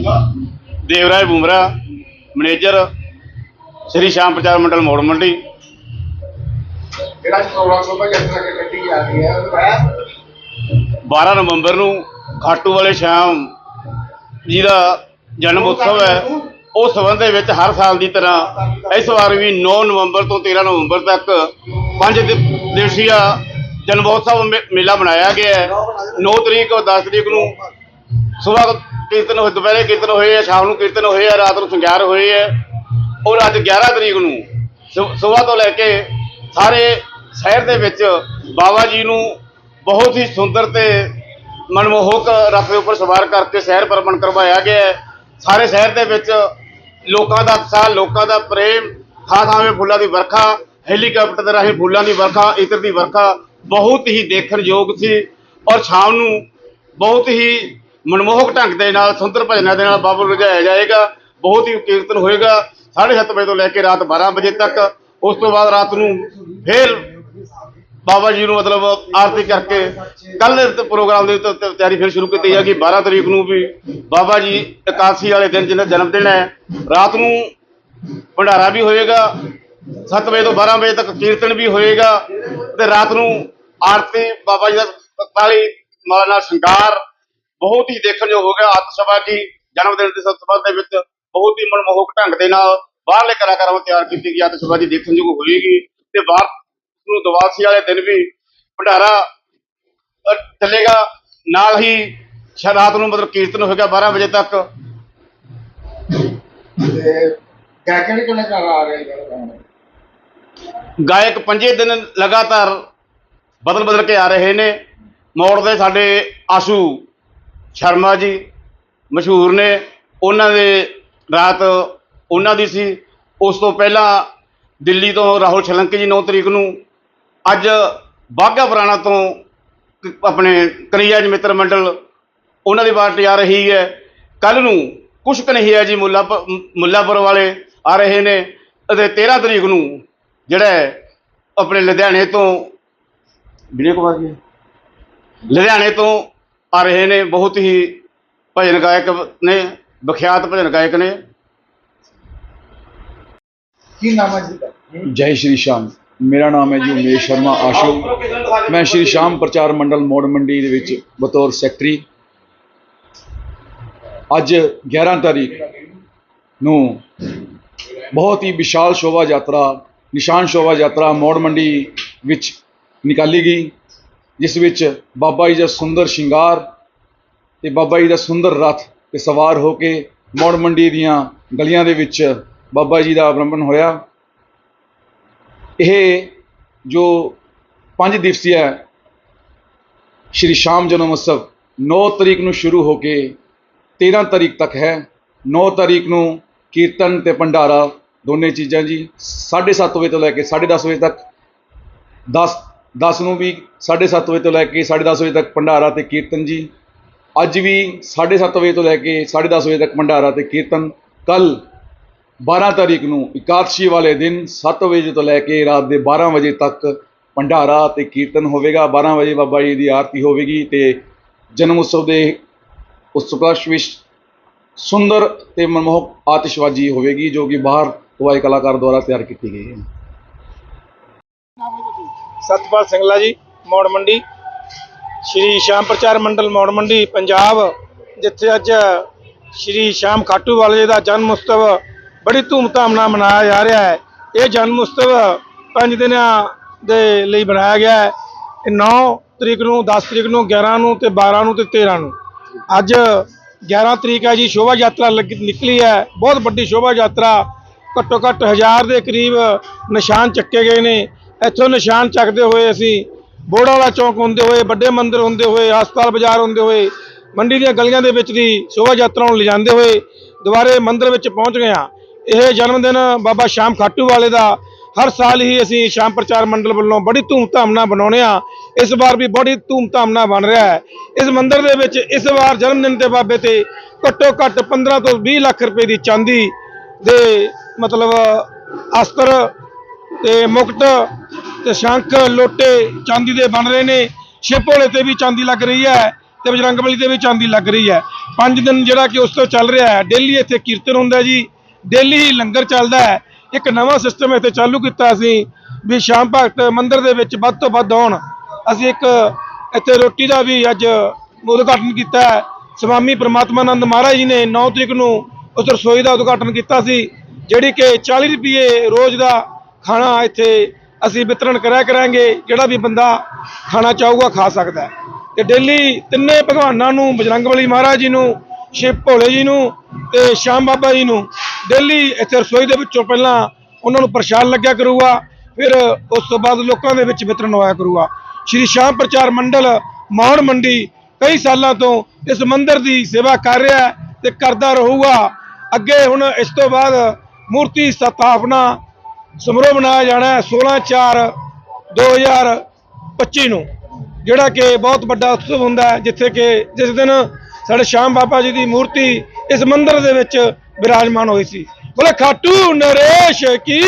Devraj ਬੂਮਰਾ manager ਸ੍ਰੀ ਸ਼ਾਮ ਪ੍ਰਚਾਰ ਮੰਡਲ ਮੋੜ ਮੰਡੀ। ਜਿਹੜਾ ਪ੍ਰੋਗਰਾਮ ਸੋਭਾ ਯਾਤਰਾ ਕੇ ਕੱਢੀ ਜਾ ਰਹੀ ਹੈ ਉਹਦਾ 12 ਨਵੰਬਰ ਨੂੰ ਖਾਟੂ ਵਾਲੇ ਸ਼ਾਮ ਜੀ ਦਾ ਜਨਮ ਉਤਸਵ ਹੈ। ਉਸ ਸੰਬੰਧ ਦੇ ਵਿੱਚ ਹਰ ਸਾਲ ਦੀ ਤਰ੍ਹਾਂ ਇਸ ਵਾਰ ਵੀ 9 ਨਵੰਬਰ ਤੋਂ 13 ਨਵੰਬਰ ਤੱਕ ਪੰਜ ਦਿਵਸੀਆ ਜਨਮੋਤਸਵ ਮੇਲਾ ਮਨਾਇਆ ਗਿਆ ਹੈ। 9 ਤਰੀਕ ਔਰ 10 ਤਰੀਕ ਨੂੰ ਸਵੇਰ ਕੀਰਤਨ ਹੋਏ, ਦੁਪਹਿਰੇ ਕੀਰਤਨ ਹੋਏ ਆ, ਸ਼ਾਮ ਨੂੰ ਕੀਰਤਨ ਹੋਏ ਆ, ਰਾਤ ਨੂੰ ਸੰਗਿਆਰ ਹੋਏ ਆ। ਔਰ ਅੱਜ 11 ਤਰੀਕ ਨੂੰ ਸਵੇਰ ਤੋਂ ਲੈ ਕੇ ਸਾਰੇ ਸ਼ਹਿਰ ਦੇ ਵਿੱਚ ਬਾਬਾ ਜੀ ਨੂੰ ਬਹੁਤ ਹੀ ਸੁੰਦਰ ਤੇ ਮਨਮੋਹਕ ਰੱਥ ਦੇ ਉੱਪਰ ਸਵਾਰ ਕਰਕੇ ਸ਼ਹਿਰ ਭਰਮਣ ਕਰਵਾਇਆ ਗਿਆ ਹੈ। ਸਾਰੇ ਸ਼ਹਿਰ ਦੇ ਵਿੱਚ ਲੋਕਾਂ ਦਾ ਉਤਸ਼ਾਹ, ਲੋਕਾਂ ਦਾ ਪ੍ਰੇਮ, ਥਾਂ ਥਾਂਵੇਂ ਫੁੱਲਾਂ ਦੀ ਵਰਖਾ, ਹੈਲੀਕਾਪਟਰ ਦੇ ਰਾਹੀਂ ਫੁੱਲਾਂ ਦੀ ਵਰਖਾ, ਇਤਰ ਦੀ ਵਰਖਾ, ਬਹੁਤ ਹੀ ਦੇਖਣਯੋਗ ਸੀ। ਔਰ ਸ਼ਾਮ ਨੂੰ ਬਹੁਤ ਹੀ ਮਨਮੋਹਕ ਢੰਗ ਦੇ ਨਾਲ, ਸੁੰਦਰ ਭਜਨਾਂ ਦੇ ਨਾਲ ਬਾਬੂ ਨੂੰ ਰਜਾਇਆ ਜਾਏਗਾ, ਬਹੁਤ ਹੀ ਕੀਰਤਨ ਹੋਏਗਾ 7:30 ਵਜੇ ਤੋਂ ਲੈ ਕੇ ਰਾਤ 12 ਵਜੇ ਤੱਕ, ਉਸ ਤੋਂ ਬਾਅਦ ਰਾਤ ਨੂੰ ਫੇਰ ਬਾਬਾ ਜੀ ਨੂੰ ਮਤਲਬ ਆਰਤੀ ਕਰਕੇ ਕੱਲ ਦੇ ਪ੍ਰੋਗਰਾਮ ਦੇ ਤਿਆਰੀ ਫਿਰ ਸ਼ੁਰੂ ਕੀਤੀ ਜਾਏਗੀ 12 ਤਰੀਕ ਨੂੰ ਵੀ ਬਾਬਾ ਜੀ ਇਕਾਦਸ਼ੀ ਵਾਲੇ ਦਿਨ ਜਿਹਨਾਂ ਜਨਮ ਦਿਨ ਹੈ, ਰਾਤ ਨੂੰ ਭੰਡਾਰਾ ਵੀ ਹੋਏਗਾ 7 ਵਜੇ ਤੋਂ 12 ਵਜੇ ਤੱਕ ਕੀਰਤਨ ਵੀ ਹੋਏਗਾ, ਤੇ ਰਾਤ ਨੂੰ ਆਰਤੀ ਬਾਬਾ ਜੀ ਦਾ ਕਾਲੀ ਮਾਲਾ ਨਾਲ ਸ਼ਿੰਗਾਰ ਬਹੁਤ ਹੀ ਦੇਖਣ ਯੋਗ ਹੋ ਗਿਆ ਆਤਸ਼ਬਾ ਜੀ ਜਨਮ ਦਿਨ ਦੇ ਸੰਬੰਧ ਦੇ ਵਿੱਚ ਬਹੁਤ ਹੀ ਮਨਮੋਹਕ ਢੰਗ ਦੇ ਨਾਲ ਬਾਹਰਲੇ ਕਲਾਕਾਰਾਂ ਨੂੰ ਤਿਆਰ ਕੀਤੀ ਗਈ ਆਤਸ਼ਬਾ ਜੀ ਦੇਖਣ ਯੋਗ ਹੋਏਗੀ ਤੇ ਬਾਹਰ ਨੂੰ ਦਵਾਸੀ ਵਾਲੇ ਦਿਨ ਵੀ ਭੰਡਾਰਾ ਚੱਲੇਗਾ। ਨਾਲ ਹੀ ਸ਼ਾ- ਰਾਤ ਨੂੰ ਮਤਲਬ ਕੀਰਤਨ ਹੋਏਗਾ 12 ਵਜੇ ਤੱਕ। ਆ ਰਹੇ ਨੇ? ਗਾਇਕ ਪੰਜੇ ਦਿਨ ਲਗਾਤਾਰ ਬਦਲ ਬਦਲ ਕੇ ਆ ਰਹੇ ਨੇ। ਮੋੜ ਦੇ ਸਾਡੇ ਆਸ਼ੂ ਸ਼ਰਮਾ ਜੀ ਮਸ਼ਹੂਰ ਨੇ ਉਹਨਾਂ ਦੇ ਰਾਤ ਉਹਨਾਂ ਦੀ ਸੀ। ਉਸ ਤੋਂ ਪਹਿਲਾਂ ਦਿੱਲੀ ਤੋਂ ਰਾਹੁਲ ਛਲੰਕੇ ਜੀ 9 ਤਰੀਕ ਨੂੰ ਅੱਜ ਬਾਘਾ ਪੁਰਾਣਾ ਤੋਂ ਆਪਣੇ ਕਨਈਆ ਜੀ ਮਿੱਤਰ ਮੰਡਲ ਉਹਨਾਂ ਦੀ ਪਾਰਟੀ ਆ ਰਹੀ ਹੈ। ਕੱਲ ਨੂੰ ਕੁਛ ਕਨਈਆ ਜੀ ਮੁੱਲਾ ਮੁੱਲਾਪੁਰ ਵਾਲੇ ਆ ਰਹੇ ਨੇ ਅਤੇ 13 ਤਰੀਕ ਨੂੰ ਜਿਹੜਾ ਹੈ ਆਪਣੇ ਲੁਧਿਆਣੇ ਤੋਂ ਵਿਜੇ ਕੁਮਾਰ ਜੀ। ਲੁਧਿਆਣੇ ਤੋਂ ਆ ਰਹੇ ਨੇ ਬਹੁਤ ਹੀ ਭਜਨ ਗਾਇਕ ਨੇ ਵਿਖਿਆਤ ਭਜਨ ਗਾਇਕ ਨੇ। ਕੀ ਨਾਮ ਹੈ ਜੀ ਦਾ? ਜੈ ਸ਼੍ਰੀ ਸ਼ਾਮ। ਮੇਰਾ ਨਾਮ ਹੈ ਜੀ ਉਮੇਸ਼ ਸ਼ਰਮਾ ਆਸ਼ੂ। ਮੈਂ ਸ਼੍ਰੀ ਸ਼ਾਮ ਪ੍ਰਚਾਰ ਮੰਡਲ ਮੋੜ ਮੰਡੀ ਦੇ ਵਿੱਚ ਬਤੌਰ ਸੈਕਟਰੀ। ਅੱਜ 11 ਤਾਰੀਖ ਨੂੰ ਬਹੁਤ ਹੀ ਵਿਸ਼ਾਲ ਸ਼ੋਭਾ ਯਾਤਰਾ ਨਿਸ਼ਾਨ ਸ਼ੋਭਾ ਯਾਤਰਾ ਮੋੜ ਮੰਡੀ ਵਿੱਚ ਨਿਕਾਲੀ ਗਈ। ਜਿਸ ਵਿੱਚ ਬਾਬਾ ਜੀ ਦਾ ਸੁੰਦਰ ਸ਼ਿੰਗਾਰ ਤੇ ਬਾਬਾ ਜੀ ਦਾ ਸੁੰਦਰ ਰਥ ਤੇ ਸਵਾਰ ਹੋ ਕੇ ਮੌੜ ਮੰਡੀ ਦੀਆਂ ਗਲੀਆਂ ਦੇ ਵਿੱਚ ਬਾਬਾ ਜੀ ਦਾ ਆਗਮਨ ਹੋਇਆ। ਇਹ ਜੋ ਪੰਜ ਦਿਵਸੀय ਸ਼੍ਰੀ ਸ਼ਾਮ ਜਨਮ ਉਤਸਵ 9 ਤਰੀਕ ਨੂੰ ਸ਼ੁਰੂ ਹੋ ਕੇ 13 ਤਰੀਕ ਤੱਕ ਹੈ। 9 ਤਰੀਕ ਨੂੰ ਕੀਰਤਨ ਤੇ ਭੰਡਾਰਾ, ਦੋਨੇ ਚੀਜ਼ਾਂ ਜੀ 7:30 ਵਜੇ ਤੋਂ ਲੈ ਕੇ 10:30 ਵਜੇ ਤੱਕ 10 10 ਨੂੰ ਵੀ 7:30 ਵਜੇ ਤੋਂ ਲੈ ਕੇ 10:30 ਵਜੇ ਤੱਕ ਭੰਡਾਰਾ ਤੇ ਕੀਰਤਨ ਜੀ। ਅੱਜ ਵੀ 7:30 ਵਜੇ ਤੋਂ ਲੈ ਕੇ 10:30 ਵਜੇ ਤੱਕ ਭੰਡਾਰਾ ਤੇ ਕੀਰਤਨ। ਕੱਲ 12 ਤਾਰੀਖ ਨੂੰ ਇਕਾਦਸ਼ੀ ਵਾਲੇ ਦਿਨ 7 ਵਜੇ ਤੋਂ ਲੈ ਕੇ ਰਾਤ ਦੇ 12 ਵਜੇ ਤੱਕ ਭੰਡਾਰਾ ਤੇ ਕੀਰਤਨ ਹੋਵੇਗਾ। 12 ਵਜੇ ਬਾਬਾ ਜੀ ਦੀ ਆਰਤੀ ਹੋਵੇਗੀ ਤੇ ਜਨਮ ਉਤਸਵ ਦੇ ਉਤਸਵ ਵਿੱਚ ਸੁੰਦਰ ਤੇ ਮਨਮੋਹਕ ਆਤਿਸ਼ਬਾਜ਼ੀ ਹੋਵੇਗੀ ਜੋ ਕਿ ਬਾਹਰ ਹਵਾਈ ਕਲਾਕਾਰ ਦੁਆਰਾ ਤਿਆਰ ਕੀਤੀ ਗਈ ਹੈ। ਸਤਪਾਲ ਸਿੰਘਲਾ ਜੀ, ਮੌੜ ਮੰਡੀ। ਸ਼੍ਰੀ ਸ਼ਾਮ ਪ੍ਰਚਾਰ ਮੰਡਲ, ਮੌੜ ਮੰਡੀ, ਪੰਜਾਬ, ਜਿੱਥੇ ਅੱਜ ਸ਼੍ਰੀ ਸ਼ਾਮ ਖਾਟੂ ਵਾਲੇ ਜੀ ਦਾ ਜਨਮ ਉਤਸਵ ਬੜੀ ਧੂਮਧਾਮ ਨਾਲ ਮਨਾਇਆ ਜਾ ਰਿਹਾ ਹੈ। ਇਹ ਜਨਮ ਉਤਸਵ ਪੰਜ ਦਿਨਾਂ ਦੇ ਲਈ ਬਣਾਇਆ ਗਿਆ ਹੈ। ਇਹ 9 ਤਰੀਕ ਨੂੰ 10 ਤਰੀਕ ਨੂੰ 11 ਨੂੰ ਤੇ 12 ਨੂੰ ਤੇ 13 ਨੂੰ। ਅੱਜ 11 ਤਰੀਕ ਹੈ ਜੀ, ਸ਼ੋਭਾ ਯਾਤਰਾ ਲੱਗੀ- ਨਿਕਲੀ ਹੈ। ਬਹੁਤ ਵੱਡੀ ਸ਼ੋਭਾ ਯਾਤਰਾ। ਘੱਟੋ ਘੱਟ ਹਜ਼ਾਰ ਦੇ ਕਰੀਬ ਨਿਸ਼ਾਨ ਚੱਕੇ ਗਏ ਨੇ। ਇੱਥੋਂ ਨਿਸ਼ਾਨ ਚੱਕਦੇ ਹੋਏ ਅਸੀਂ ਬੋੜਾ ਵਾਲਾ ਚੌਕ ਹੁੰਦੇ ਹੋਏ, ਵੱਡੇ ਮੰਦਿਰ ਹੁੰਦੇ ਹੋਏ, ਹਸਪਤਾਲ ਬਾਜ਼ਾਰ ਹੁੰਦੇ ਹੋਏ, ਮੰਡੀ ਦੀਆਂ ਗਲੀਆਂ ਦੇ ਵਿੱਚ ਦੀ ਸ਼ੋਭਾ ਯਾਤਰਾ ਨੂੰ ਲਿਜਾਂਦੇ ਹੋਏ ਦੁਬਾਰੇ ਮੰਦਿਰ ਵਿੱਚ ਪਹੁੰਚ ਗਏ ਹਾਂ। ਇਹ ਜਨਮ ਦਿਨ ਬਾਬਾ ਸ਼ਾਮ ਖਾਟੂ ਵਾਲੇ ਦਾ ਹਰ ਸਾਲ ਹੀ ਅਸੀਂ ਸ਼ਾਮ ਪ੍ਰਚਾਰ ਮੰਡਲ ਵੱਲੋਂ ਬੜੀ ਧੂਮਧਾਮ ਨਾਲ ਬਣਾਉਂਦੇ ਆ ਇਸ ਵਾਰ ਵੀ ਬੜੀ ਧੂਮਧਾਮ ਨਾਲ ਬਣ ਰਿਹਾ ਹੈ। ਇਸ ਮੰਦਿਰ ਦੇ ਵਿੱਚ ਇਸ ਵਾਰ ਜਨਮ ਦਿਨ ਦੇ ਬਾਬੇ ਤੇ ਘੱਟੋ ਘੱਟ 15 ਤੋਂ 20 ਲੱਖ ਰੁਪਏ ਦੀ ਚਾਂਦੀ ਦੇ ਮਤਲਬ ਅਸਤਰ ਤੇ ਮੁਕਟ ਤੇ ਸ਼ੰਖ ਲੋਟੇ ਚਾਂਦੀ ਦੇ ਬਣ ਰਹੇ ਨੇ। ਛਿਪੋਲੇ ਤੇ ਵੀ ਚਾਂਦੀ ਲੱਗ ਰਹੀ ਹੈ ਤੇ ਬਜਰੰਗਬਲੀ 'ਤੇ ਵੀ ਚਾਂਦੀ ਲੱਗ ਰਹੀ ਹੈ। ਪੰਜ ਦਿਨ ਜਿਹੜਾ ਕਿ ਉਸ ਤੋਂ ਚੱਲ ਰਿਹਾ ਹੈ, ਡੇਲੀ ਇੱਥੇ ਕੀਰਤਨ ਹੁੰਦਾ ਜੀ। ਡੇਲੀ ਹੀ ਲੰਗਰ ਚੱਲਦਾ ਹੈ। ਇੱਕ ਨਵਾਂ ਸਿਸਟਮ ਇੱਥੇ ਚਾਲੂ ਕੀਤਾ ਅਸੀਂ ਵੀ ਸ਼ਾਮ ਭਗਤ ਮੰਦਿਰ ਦੇ ਵਿੱਚ ਵੱਧ ਤੋਂ ਵੱਧ ਆਉਣ। ਅਸੀਂ ਇੱਕ ਇੱਥੇ ਰੋਟੀ ਦਾ ਵੀ ਅੱਜ ਉਦਘਾਟਨ ਕੀਤਾ ਹੈ। ਸਵਾਮੀ ਪ੍ਰਮਾਤਮਾਨੰਦ ਮਹਾਰਾਜ ਜੀ ਨੇ 9 ਤਰੀਕ ਨੂੰ ਉਸ ਰਸੋਈ ਦਾ ਉਦਘਾਟਨ ਕੀਤਾ ਸੀ, ਜਿਹੜੀ ਕਿ 40 ਰੁਪਏ ਰੋਜ਼ ਦਾ ਖਾਣਾ ਇੱਥੇ ਅਸੀਂ ਵਿਤਰਨ ਕਰਿਆ ਕਰਾਂਗੇ, ਜਿਹੜਾ ਵੀ ਬੰਦਾ ਖਾਣਾ ਚਾਹੂਗਾ ਖਾ ਸਕਦਾ ਹੈ। ਤੇ ਡੇਲੀ ਤਿੰਨੇ ਭਗਵਾਨਾਂ ਨੂੰ ਬਜਰੰਗਬਲੀ ਮਹਾਰਾਜ ਜੀ ਨੂੰ, ਸ਼ਿਵ ਭੋਲੇ ਜੀ ਨੂੰ ਤੇ ਸ਼ਾਮ ਬਾਬਾ ਜੀ ਨੂੰ ਡੇਲੀ ਇੱਥੇ ਰਸੋਈ ਦੇ ਵਿੱਚੋਂ ਪਹਿਲਾਂ ਉਹਨਾਂ ਨੂੰ ਪ੍ਰਸ਼ਾਦ ਲੱਗਿਆ ਕਰੂਗਾ, ਫਿਰ ਉਸ ਤੋਂ ਬਾਅਦ ਲੋਕਾਂ ਦੇ ਵਿੱਚ ਵਿਤਰਨ ਹੋਇਆ ਕਰੂਗਾ। ਸ਼੍ਰੀ ਸ਼ਾਮ ਪ੍ਰਚਾਰ ਮੰਡਲ ਮੌੜ ਮੰਡੀ ਕਈ ਸਾਲਾਂ ਤੋਂ ਇਸ ਮੰਦਿਰ ਦੀ ਸੇਵਾ ਕਰ ਰਿਹਾ ਹੈ ਤੇ ਕਰਦਾ ਰਹੂਗਾ। ਅੱਗੇ ਹੁਣ ਇਸ ਤੋਂ ਬਾਅਦ ਮੂਰਤੀ ਸਥਾਪਨਾ ਸਮਾਰੋਹ ਮਨਾਇਆ ਜਾਣਾ ਹੈ 16 4 2025 ਨੂੰ, ਜਿਹੜਾ ਕਿ ਬਹੁਤ ਵੱਡਾ ਉਤਸਵ ਹੁੰਦਾ ਹੈ, ਜਿੱਥੇ ਕਿ ਜਿਸ ਦਿਨ ਸਾਡੇ ਸ਼ਾਮ ਬਾਬਾ ਜੀ ਦੀ ਮੂਰਤੀ ਇਸ ਮੰਦਿਰ ਦੇ ਵਿੱਚ ਬਿਰਾਜਮਾਨ ਹੋਈ ਸੀ। ਬੋਲੇ, ਖਾਟੂ ਨਰੇਸ਼ ਕੀ